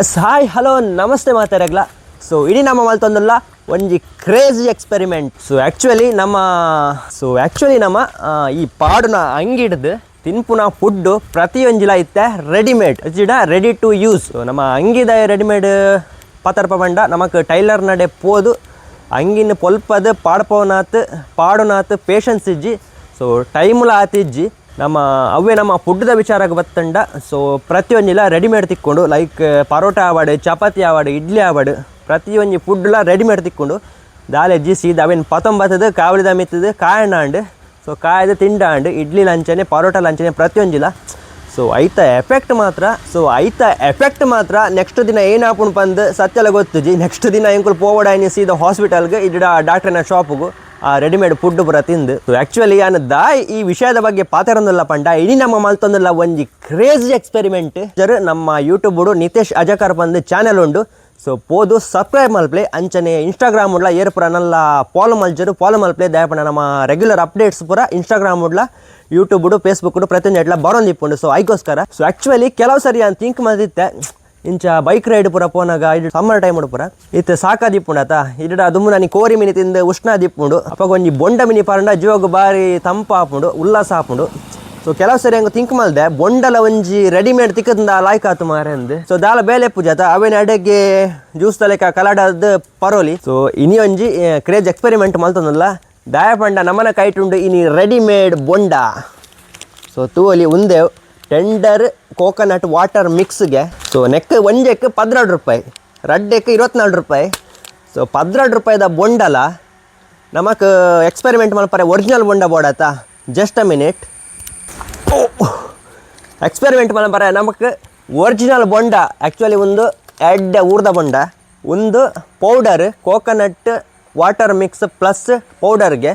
S, hi, hello, ನಮಸ್ತೆ ಮಾತಾಡಗ್ಲ so ಇಡೀ ನಮ್ಮ ಮಲ್ತೊಂದಲ್ಲ ಒಂಜಿ ಕ್ರೇಜಿ ಎಕ್ಸ್ಪೆರಿಮೆಂಟ್ ಸೊ ಆ್ಯಕ್ಚುಲಿ ನಮ್ಮ ಸೊ ಆ್ಯಕ್ಚುಲಿ ನಮ್ಮ ಈ ಪಾಡುನ ಅಂಗಿಡ್ದು ತಿನ್ಪುನ ಫುಡ್ಡು ಪ್ರತಿಯೊಂಜಿಲ ಇತ್ತೆ ರೆಡಿಮೇಡ್ ಜಿಡ ರೆಡಿ ಟು ಯೂಸ್ ನಮ್ಮ ಅಂಗಿದ ರೆಡಿಮೇಡ್ ಪತ್ತರ್ಪ ಬಂಡ. ನಮಕ್ ಟೈಲರ್ ನಡೆ ಪೋದು. ಅಂಗಿನ ಪೊಲ್ಪದ ಪಾಡ್ಪೋನಾತ್ ಪಾಡುನಾತ್ ಪೇಷನ್ಸ್ ಇಜ್ಜಿ. ಸೊ ಟೈಮ್ಲ ಆತಿಜ್ಜಿ ನಮ್ಮ ಅವೇ ನಮ್ಮ ಫುಡ್ದ ವಿಚಾರಕ್ಕೆ ಬತ್ತಂಡ. ಸೊ ಪ್ರತಿಯೊಂದಿಲ್ಲ ರೆಡಿಮೇಡ್ ತಿಕ್ಕೊಂಡು ಲೈಕ್ ಪರೋಟ ಆವಾಡು, ಚಪಾತಿ ಆವಾಡು, ಇಡ್ಲಿ ಆವಾಡು, ಪ್ರತಿಯೊಂದು ಫುಡ್ಲ ರೆಡಿಮೇಡ್ ತಿಕ್ಕೊಂಡು, ದಾಲೆ ಜಿಸಿ ಅವೇನು ಪತೊಂಬತ್ತದು ಕಾವಲಿದ ಮಿತ್ತದು ಕಾಯಣ್ಣಾಂಡು ಸೊ ಕಾಯ್ದು ತಿಂಡಾಂಡು ಇಡ್ಲಿ ಲಂಚನೆ, ಪರೋಟ ಲಂಚನೆ ಪ್ರತಿಯೊಂದಿಲ್ಲ. ಸೊ ಐತ ಎಫೆಕ್ಟ್ ಮಾತ್ರ ಸೊ ಐತ ಎಫೆಕ್ಟ್ ಮಾತ್ರ ನೆಕ್ಸ್ಟ್ ದಿನ ಏನಾಪುಣ್ ಬಂದು ಸತ್ಯಲ ಗೊತ್ತಿಜಿ ನೆಕ್ಸ್ಟ್ ದಿನ ಎಂಕುಲು ಪೋವಡ ಸೀದಾ ಹಾಸ್ಪಿಟಲ್ಗೆ ಇಡ ಡಾಕ್ಟ್ರಿನ ಶಾಪ್ಗೂ ರೆಡಿಮೇಡ್ ಫುಡ್ ಪೂರ ತಿಂದು. ಆ್ಯಕ್ಚುಲಿ ಅನ್ನದ ದಾಯ್ ಈ ವಿಷಯದ ಬಗ್ಗೆ ಪಾತರೊಂದಲ್ಲ ಪಂಡ, ಇಡೀ ನಮ್ಮ ಮಲ್ತೊಂದಲ್ಲ ಒಂಜಿ ಕ್ರೇಜಿ ಎಕ್ಸ್ಪೆರಿಮೆಂಟ್ ಸರ್ ನಮ್ಮ ಯೂಟ್ಯೂಬ್ ನಿತೇಶ್ ಅಜಕರ್ ಬಂದು ಚಾನೆಲ್ ಉಂಡು. ಸೊ ಪೋದು ಸಬ್ಸ್ಕ್ರೈಬ್ ಮಲ್ಪ್ಲೆ, ಅಂಚನೆ ಇನ್ಸ್ಟಾಗ್ರಾಮ್ ಉಡ್ಲ ಏರ್ ಪುರ ನಲ್ಲ ಫಾಲೋ ಮಲ್ಜರು ಫಾಲೋ ಮಲ್ಪ್ಲೆ, ದಯಪಣ ನಮ್ಮ ರೆಗ್ಯುಲರ್ ಅಪ್ಡೇಟ್ಸ್ ಪುರ ಇನ್ಸ್ಟಾಗ್ರಾಮ್ ಉಡ್ಲ ಯೂಟ್ಯೂಬ್ ಫೇಸ್ಬುಕ್ ಪ್ರತಿಯೊಂದು ಎಡ್ಲ ಬರೋಂದಿಪ್ಪುಂಡು. ಸೊ ಐಕೋಸ್ಕರ ಸೊ ಆ್ಯಕ್ಚುಲಿ ಕೆಲವು ಸರಿ ಅಂತ ಥಿಂಕ್ ಮಾಡಿದ್ದೆ ಇಂಚ ಬೈಕ್ ರೈಡ್ ಪೂರ ಪೋನಾಗ ಇದು ಸಮ್ಮರ್ ಟೈಮ್ ಪೂರ. ಇತ್ತು ಸಾಕ ದಿಪ್ಪುಂಡತ ಇಡ ದುಮ್ಮು ನನಗೆ ಕೋರಿ ಮಿನಿ ತಿಂದ ಉಷ್ಣ ದಿಪ್ಪುಂಡು ಅಪ್ಪ ಒಂಜಿ ಬೊಂಡ ಮಿನಿ ಪಾರಂಡ ಜೀವಗ ಬಾರಿ ತಂಪ ಆಪುಂಡು ಉಲ್ಲಾಸ ಆಪುಂಡು ಸೊ ಕೆಲವು ಸರಿ ಹಂಗೆ ತಿಂಕ್ ಮಲ್ದೆ ಬೊಂಡಲ ಒಂಜಿ ರೆಡಿಮೇಡ್ ತಿಕ್ಕದಿಂದ ಲಾಯ್ಕ್ ಆತು ಮಾರೆ ಅಂದೆ. ಸೊ ದಾಲ ಬೇಲೆ ಪೂಜಾತ ಅವೇನ ಅಡೆಗೆ ಜ್ಯೂಸ್ ತಲೆಕ ಕಲಾಡದ ಪರೋಲಿ. ಸೊ ಇನಿ ಒಂಜಿ ಕ್ರೇಜ್ ಎಕ್ಸ್ಪೆರಿಮೆಂಟ್ ಮಲ್ತಂದಲ್ಲ. ದಾಯಪಂಡ ನಮನ ಕೈಟುಂಡು ಇನಿ ರೆಡಿಮೇಡ್ ಬೊಂಡ. ಸೊ ತೂವಲಿ ಒಂದೇ ಟೆಂಡರ್ ಕೋಕೋನಟ್ ವಾಟರ್ ಮಿಕ್ಸ್ಗೆ. ಸೊ ನೆಕ್ ಒಂಜಕ್ಕೆ ಪದ್ನಾಡು ರೂಪಾಯಿ ರಡ್ಡೆಕ್ಕೆ ಇರುವತ್ನಾಲ್ಕು ರೂಪಾಯಿ. ಸೊ ಪದ್ನಾಡು ರೂಪಾಯಿದ ಬೊಂಡಲ, ನಮಕ್ ಎಕ್ಸ್ಪೆರಿಮೆಂಟ್ ಮಲ್ಪರೆ ಒರಿಜಿನಲ್ ಬೊಂಡ ಬೋಡತ್ತ ಜಸ್ಟ್ ಅ ಮಿನಿಟ್ ಎಕ್ಸ್ಪೆರಿಮೆಂಟ್ ಮಲ್ಪರೆ ನಮಕ್ ಒರಿಜಿನಲ್ ಬೊಂಡ ಆ್ಯಕ್ಚುಲಿ ಒಂದು ಎಡ್ಡೆ ಊರ್ದ ಬೊಂಡ. ಒಂದು powder coconut water mix plus ಪೌಡರ್ಗೆ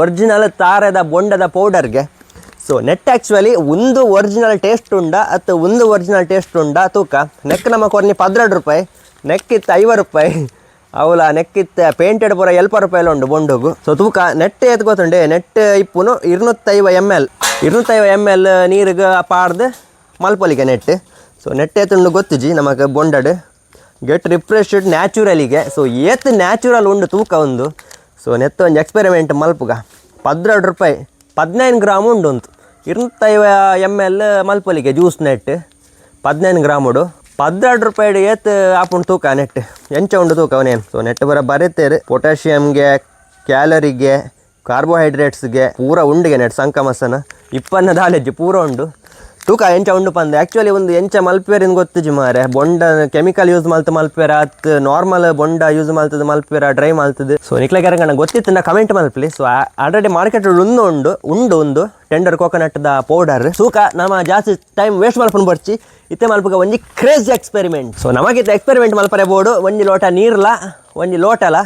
original ತಾರದ ಬೊಂಡದ ಪೌಡರ್ಗೆ ಸೊ ನೆಟ್ ಆ್ಯಕ್ಚುಲಿ ಒಂದು ಒರಿಜಿನಲ್ ಟೇಸ್ಟ್ ಉಂಡ ಅಥವಾ ಒಂದು ಒರಿಜಿನಲ್ ಟೇಸ್ಟ್ ಉಂಡ? ತೂಕ. ನೆಕ್ ನಮ್ಮ ಕೊರ್ನಿ ಪದ್ರೆಡ್ ರೂಪಾಯಿ ನೆಕ್ ಇತ್ತು ಐವತ್ತು ರೂಪಾಯಿ. ಅವಲ ನೆಕ್ಕಿತ್ತ ಪೇಂಟೆಡ್ ಪೂರ ಎಲ್ಪ ರೂಪಾಯಿ ಉಂಡು ಬೊಂಡುಗು. ಸೊ ತೂಕ ನೆಟ್ ಎತ್ ಗೊತ್ತುಂಡೆ? ನೆಟ್ ಇಪ್ಪುನು ಇರ್ನೂತ್ತೈವ ಎಂ ಎಲ್ ಇರ್ನೂತ್ತೈವ ಎಂ ಎಲ್ ನೀರಿಗೆ ಪಾಡ್ದು ಮಲ್ಪೊಲಿಗೆ ನೆಟ್ ಸೊ ನೆಟ್ ಎತ್ತುಂಡು ಗೊತ್ತಿಜಿ ನಮಗೆ ಬೊಂಡಡ್. ಗೆಟ್ ರಿಫ್ರೆಶ್ಡ್ ನ್ಯಾಚುರಲಿಗೆ ಸೊ ಏತ್ ನ್ಯಾಚುರಲ್ ಉಂಡು ತೂಕ ಒಂದು. ಸೊ ನೆತ್ತ ಒಂದು ಎಕ್ಸ್ಪೆರಿಮೆಂಟ್ ಮಲ್ಪುಗ. ಪದ್ರೆಡ್ ರೂಪಾಯಿ ಪದಿನೈದು ಗ್ರಾಮ್ ಉಂಡು ಉಂಟು ಇರ್ನೂತ್ತೈವ ಎಂ ಎಲ್ ಮಲ್ಪಲಿಗೆ ಜ್ಯೂಸ್ ನೆಟ್ ಪದ್ನೈದು ಗ್ರಾಮುಡು ಪದ್ನಾಡು ರೂಪಾಯಿ ಏತ್ ಆಪುಂಡು ತೂಕ ನೆಟ್ ಎಂಚ ಉಂಡು ತೂಕ ಅವನೇನು? ಸೊ ನೆಟ್ ಬರ ಬರೀತೇರಿ. ಪೊಟ್ಯಾಷಿಯಮ್ಗೆ ಕ್ಯಾಲರಿಗೆ ಕಾರ್ಬೋಹೈಡ್ರೇಟ್ಸ್ಗೆ ಪೂರ ಉಂಡಿಗೆ ನೆಟ್ ಸಂಕಮಸನ. ಇಪ್ಪನ್ನ ದಾಲೆಜ್ಜಿ ಪೂರ ಉಂಡು. ತೂಕ ಎಂಚ ಉಂಡು ಪಂದೆ. ಆ್ಯಕ್ಚುಲಿ ಒಂದು ಎಂಚ ಮಲ್ಪೇರಿನ ಗೊತ್ತುಜಿ ಮಾರೆ. ಬೊಂಡ ಕೆಮಿಕಲ್ ಯೂಸ್ ಮಾಲ್ತ ಮಲ್ಪೇರ ಅತ್ ನಾರ್ಮಲ್ ಬೊಂಡ ಯೂಸ್ ಮಾಲ್ತದ ಮಲ್ಪೇರ ಡ್ರೈ ಮಾಲ್ತದ. ಸೊ ನಿಕ್ಲೆ ಕಣ ಗೊತ್ತಿತ್ತು ನಾ ಕಮೆಂಟ್ ಮಲ್ಪಲಿ. ಸೊ ಆಲ್ರೆಡಿ ಮಾರ್ಕೆಟ್ ಉಂದು ಉಂಡು ಉಂಡು ಒಂದು ಟೆಂಡರ್ ಕೋಕೋನಟ್ದ ಪೌಡರ್ ತೂಕ ನಮ್ಮ ಜಾಸ್ತಿ ಟೈಮ್ ವೇಸ್ಟ್ ಮಲ್ಪನ್ ಬರ್ಚಿ. ಇತ್ತೆ ಮಲ್ಪಗ ಒಂಜಿ ಕ್ರೇಜ್ ಎಕ್ಸ್ಪೆರಿಮೆಂಟ್ ಸೊ ನಮಗಿತ್ತ ಎಕ್ಸ್ಪೆರಿಮೆಂಟ್ ಮಲ್ಪರೆ ಬೋಡು. ಒಂಜಿ ಲೋಟ ನೀರ್ಲ, ಒಂಜಿ ಲೋಟಲ,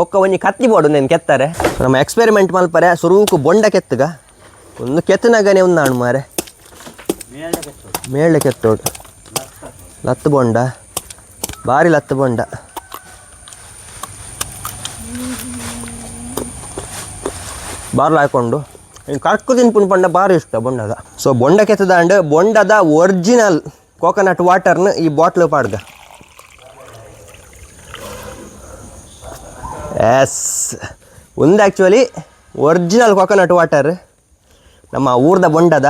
ಬೊಕ್ಕ ಒಂಜಿ ಕತ್ತಿ ಬೋಡು ನೆನ್ ಕೆತ್ತಾರೆ. ನಮ್ಮ ಎಕ್ಸ್ಪೆರಿಮೆಂಟ್ ಮಲ್ಪರೆ ಸುರೂಕು ಬೊಂಡ ಕೆತ್ತಗ. ಒಂದು ಕೆತ್ತನಾಗನೇ ಒಂದು ನಾನು ಮಾರೆ. ಮೇಳೆ ಕೆತ್ತೋಡು ಲತ್ತು ಬೊಂಡ. ಭಾರಿ ಲತ್ತು ಬೊಂಡ. ಬಾರ್ಲ ಹಾಕೊಂಡು. ಇನ್ನು ಕರ್ಕು ತಿನ್ಪುಂಡು ಪಂಡ ಭಾರಿ ಇಷ್ಟ ಬೊಂಡದ ಸೊ ಬೊಂಡ ಕೆತ್ತದಾಂಡ್ ಬೊಂಡದ ಒರಿಜಿನಲ್ ಕೋಕೋನಟ್ ವಾಟರ್ನ ಈ ಬಾಟ್ಲ್ ಪಾಡ್ದ ಎಸ್ ಒಂದು ಆ್ಯಕ್ಚುಲಿ ಒರಿಜಿನಲ್ ಕೋಕೋನಟ್ ವಾಟರ್ ನಮ್ಮ ಊರ್ದ ಬೊಂಡದ.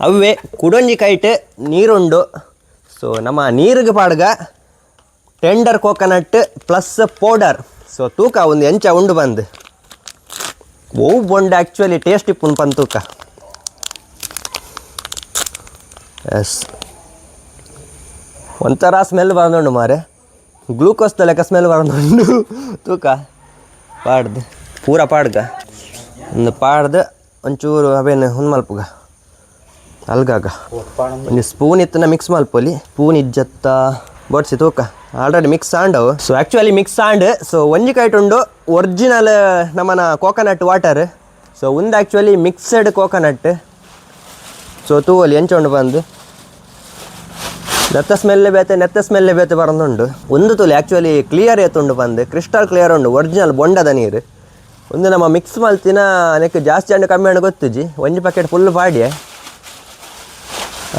ಅವೇ ಕುಡೊಂಜಿ ಕೈಟ್ ನೀರುಂಡು. ಸೊ ನಮ್ಮ ನೀರಿಗೆ ಪಾಡ್ಗ tender coconut plus powder so ತೂಕ ಒಂದು ಎಂಚ ಉಂಡು ಬಂದು. ಓ ಬೊಂಡ ಆ್ಯಕ್ಚುಲಿ ಟೇಸ್ಟ್ ಇಪ್ಪುನ್ ಪನ್ ತೂಕ. ಎಸ್ ಒಂಥರ ಸ್ಮೆಲ್ ಬಂದುಂಡು ಮಾರೆ. ಗ್ಲೂಕೋಸ್ ಲೆಕ್ಕ ಸ್ಮೆಲ್ ಬಂದುಂಡು ತೂಕ. ಪಾಡ್ದು. ಪೂರ ಪಾಡ್ಗ. ಒಂದು ಪಾಡ್ದು ಒಂಚೂರು ಅವೇನು ಹುನ್ ಮಲ್ಪುಗ ಅಲ್ಗಾಗ. ಒಂದು ಸ್ಪೂನ್ ಇತ್ತನ ಮಿಕ್ಸ್ ಮಲ್ಪೊಲಿ ಸ್ಪೂನ್ ಇಜ್ಜತ್ತ ಬಡ್ಸಿ ತೂಕ. Already mix ಆಂಡವು so actually mix and so ಒಂಜಿ ಕೈಟ್ ಉಂಡು ಒರಿಜಿನಲ್ ನಮ್ಮನ ಕೋಕೋನಟ್ ವಾಟರ್ ಸೊ ಒಂದು ಆ್ಯಕ್ಚುಲಿ ಮಿಕ್ಸಡ್ ಕೋಕೋನಟ್ ಸೊ ತೂವಲಿ, ಎಂಚ ಉಂಡು ಬಂದು. ನೆತ್ತ ಸ್ಮೆಲ್ ಬೇತೆ, ನೆತ್ತ ಸ್ಮೆಲ್ ಬೇತೆ ಬರೋದುಂಡು ಒಂದು ತುಲಿ ಆ್ಯಕ್ಚುಲಿ ಕ್ಲಿಯರ್ ಏತುಂಡು ಬಂದು. ಕ್ರಿಸ್ಟಲ್ ಕ್ಲಿಯರ್ ಉಂಡು ಒರಿಜಿನಲ್ ಬೊಂಡದ ನೀರು. ಒಂದು ನಮ್ಮ ಮಿಕ್ಸ್ ಮಲ್ತಿನ ನೆಕ್ ಜಾಸ್ತಿ ಹಣ್ಣು ಕಮ್ಮಿ ಹಣ್ಣು ಗೊತ್ತುಜಿ. ಒಂದು ಪ್ಯಾಕೆಟ್ ಫುಲ್ ಪಾಡ್ಯೆ.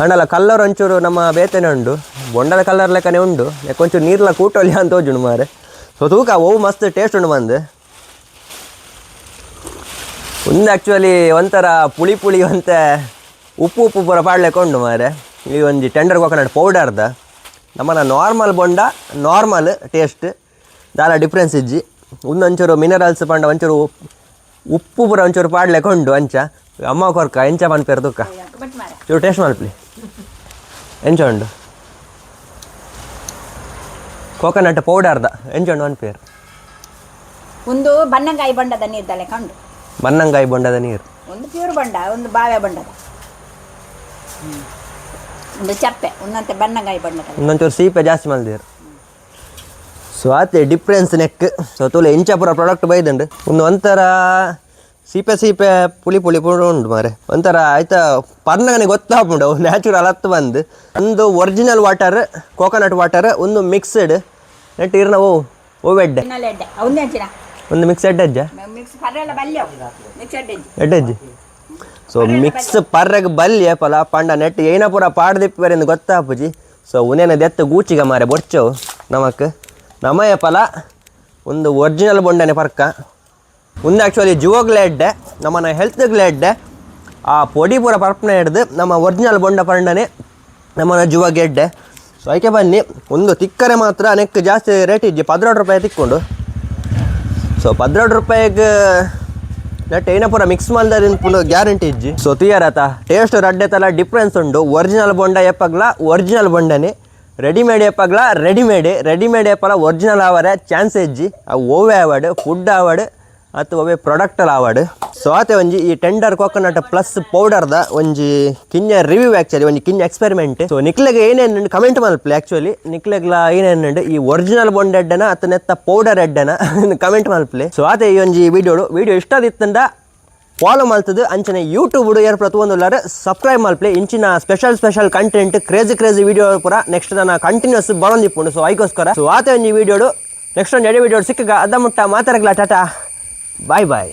ಅಂಡಲ ಕಲ್ಲರ್ ಒಂಚೂರು ನಮ್ಮ ಬೇತೆನೆ ಉಂಡು. ಬೊಂಡದ ಕಲ್ಲರ್ ಲೆಕ್ಕನೆ ಉಂಡು. ಒಂಚೂರು ನೀರ್ಲ ಕೂಟೊಲಿ ಅಂತ ಹೋಜುಂಡು ಮಾರೆ. ಸೊ ತೂಕ ಓವು ಮಸ್ತ್ ಟೇಸ್ಟ್ ಉಂಡು ಬಂದು ಒಂದು ಆ್ಯಕ್ಚುಲಿ ಒಂಥರ ಪುಳಿ ಪುಳಿ ಅಂತ ಉಪ್ಪು ಉಪ್ಪು ಪೂರ ಪಾಡ್ಲಿಕ್ಕೆ ಉಂಡು ಮಾರೆ. ಈ ಒಂದು ಟೆಂಡರ್ ಕೋಕೋನಟ್ ಪೌಡರ್ದ ನಮ್ಮನ ನಾರ್ಮಲ್ ಬೊಂಡ ನಾರ್ಮಲ್ ಟೇಸ್ಟ್ ದಾಲ ಡಿಫ್ರೆನ್ಸ್ ಇಜ್ಜಿ. ಒಂದೊಂಚೂರು ಮಿನರಲ್ಸ್ ಪಂಡ ಒಂಚೂರು ಉಪ್- ಉಪ್ಪು ಪೂರ ಒಂಚೂರು ಪಾಡ್ಲಿಕ್ಕೆ ಉಂಡು ಅಂಚ. ಅಮ್ಮ ಕೊರ್ಕ ಎಂಚ ದುಃಖ ಬಟ್ ಚೂರು ಟೇಸ್ಟ್ ಮಲ್ಪ್ಲಿ ಎಂಚ ಉಂಡು. ಕೋಕೋನಟ್ ಪೌಡರ್ದ ಎಂಜಾಂಡು ಉಂಡು ಪೇರ್ ಒಂದು ಬಣ್ಣಗಾಯಿ ಬಣ್ಣದ ನೀರ್ದಲೆ ಕಂಡು. ಬನ್ನಂಗಾಯಿ ಬಂಡದ ನೀರು. ಒಂದು ಪ್ಯೂರ್ ಬಂಡ ಒಂದು ಬಾವೆ ಬಣ್ಣದ. ಒಂದು ಚಪ್ಪೆ ಒಂದಂತೆ ಬನ್ನಂಗಾಯಿ ಬಣ್ಣದ. ಇನ್ನೊಂಚೂರು ಸೀಪೆ ಜಾಸ್ತಿ ಮಲ್ದಿರು. ಸೊ ಆತೆ ಡಿಫ್ರೆನ್ಸ್ ನೆಕ್ ಸೊ ತೋಲೆ ಇಂಚ ಪೂರ ಪ್ರಾಡಕ್ಟ್ ಬೈದಂಡು. ಒಂದು ಒಂಥರ ಸೀಪೆ ಸೀಪೆ ಪುಳಿ ಪುಳಿ ಪುಳಿ ಉಂಟು ಮಾರೆ ಒಂಥರ ಆಯ್ತಾ ಪರ್ನಗನೆ ಗೊತ್ತಾಗ್ಬಿಡು. ನ್ಯಾಚುರಲ್ ಹತ್ತು ಬಂದು. ಒಂದು ಒರಿಜಿನಲ್ ವಾಟರ್ ಕೋಕೋನಟ್ ವಾಟರ್ ಒಂದು ಮಿಕ್ಸ್ಡ್ ನೆಟ್ ಇರ್ನ ಓ ಇನ್ನಲ್ಲಿ ಎಡ್ಡೆ ಒಂದು ಮಿಕ್ಸ್ ಎಡ್ ಅಜ್ಜ ಎಡ್ಡಜ್ಜಿ ಸೊ ಮಿಕ್ಸ್ ಪರ್ರಗ್ ಬಲ್ಲಿ ಪಲ ಪಂಡ ನೆಟ್ ಏನ ಪೂರ ಪಾಡ್ದಿಪ್ಪರೆಂದು ಗೊತ್ತಾಪುಜಿ. ಸೊ ಉನೇನ ದೆತ್ತ ಗೂಚಿಗ ಮಾರೆ ಬೊಚ್ಚವು ನಮಕ್. ನಮಯ ಪಲ ಒಂದು ಒರಿಜಿನಲ್ ಬೊಂಡನೆ ಪರ್ಕ. ಒಂದು ಆ್ಯಕ್ಚುಲಿ ಜುವಗ್ಲ ಎಡ್ಡೆ ನಮ್ಮನ ಹೆಲ್ತ್ ಎಡ್ಡೆ ಆ ಪೊಡಿ ಪೂರ ಪರ್ಪನ ಹಿಡ್ದು ನಮ್ಮ ಒರಿಜಿನಲ್ ಬೊಂಡ ಪಂಡನೆ ನಮ್ಮನ ಜುವ ಗೆಡ್ಡೆ ಸೊ ಅದಕ್ಕೆ ಬನ್ನಿ, ಒಂದು ತಿಕ್ಕರೆ ಮಾತ್ರ ನೆಕ್ ಜಾಸ್ತಿ ರೇಟ್ ಇಜ್ಜಿ ಪದ್ರಾಡು ರೂಪಾಯಿ ತಿಕ್ಕೊಂಡು. ಸೊ ಪದ್ರಾಡು ರೂಪಾಯಿಗೆ ನೆಟ್ ಏನ ಪೂರ ಮಿಕ್ಸ್ ಮಾಡಿದ್ರೆ ಪುಲ್ ಗ್ಯಾರಂಟಿ ಇಜ್ಜಿ ಸೊ ತೀಯರತ ಟೇಸ್ಟ್ ರಡ್ಡೆ ತಲ ಡಿಫ್ರೆನ್ಸ್ ಉಂಡು ಒರಿಜಿನಲ್ ಬೊಂಡ ಎಪ್ಪಗ್ಲ ಒರಿಜಿನಲ್ ಬೊಂಡನೆ ರೆಡಿಮೇಡ್ ಎಪ್ಪಗ್ಲ ರೆಡಿಮೇಡ್ ರೆಡಿಮೇಡ್ ಎಪ್ಪಲ ಒರಿಜಿನಲ್ ಆವರೆ ಚಾನ್ಸ್ ಇಜ್ಜಿ ಆ ಓವೆ ಆವಡ್ ಫುಡ್ ಆವಡ್ ಅಥವಾ ಒವೆ ಪ್ರಾಡಕ್ಟಲ್ ಆವಡ್. ಸೊ ಆತೆ ಒಂಜಿ ಈ ಟೆಂಡರ್ ಕೋಕೋನಟ್ ಪ್ಲಸ್ ಪೌಡರ್ದ ಒಂಜಿ ಕಿಂಜ ರಿವ್ಯೂ ಆ್ಯಕ್ಚುಲಿ ಒಂಜಿ ಕಿಂಜ ಎಕ್ಸ್ಪೆರಿಮೆಂಟ್ ಸೊ ನಿಕ್ಲೆಗೆ ಏನೇನು ಕಮೆಂಟ್ ಮಲ್ಪ್ಲೆ ಆ್ಯಕ್ಚುಲಿ ನಿಕ್ಲೆಗ್ಲ ಏನೇನು ಈ ಒರಿಜಿನಲ್ ಬೊಂಡ ಎಡ್ಡನ ಅಥವಾ ನೆತ್ತ ಪೌಡರ್ ಎಡ್ಡನ ಕಮೆಂಟ್ ಮಾಡಲ್ಪಲಿ. ಸೊ ಆತೆ ಈ ಒಂಜಿ ವಿಡಿಯೋಡು ವಿಡಿಯೋ ಇಷ್ಟ ಆದಿತ್ತಂದ ಫಾಲೋ ಮಾಡ್ತದೆ ಅಂಚನೆ ಯೂಟ್ಯೂಬ್ ಏರ್ ಪ್ರತಿಯೊಂದು ಸಬ್ಸ್ಕ್ರೈಬ್ ಮಾಡ್ಲಿ ಇಂಚಿನ special special content crazy crazy video ಪೂರ ನೆಕ್ಸ್ಟ್ ನಾನು ಕಂಟಿನ್ಯೂಸ್ ಬರೋಂದಿಪ್ಪುಂಡು. ಸೊ ಐಕೋಸ್ಕರ ಸೊ ಆತೆ ಒಂಜಿ ವಿಡಿಯೋಡು ನೆಕ್ಸ್ಟ್ ಒಂದು ಎಡೆ ವಿಡಿಯೋ ಸಿಕ್ಕ ಅದ ಮುಟ್ಟ ಮಾತಾಡಲ್ಲ ಟಾಟಾ. bye bye.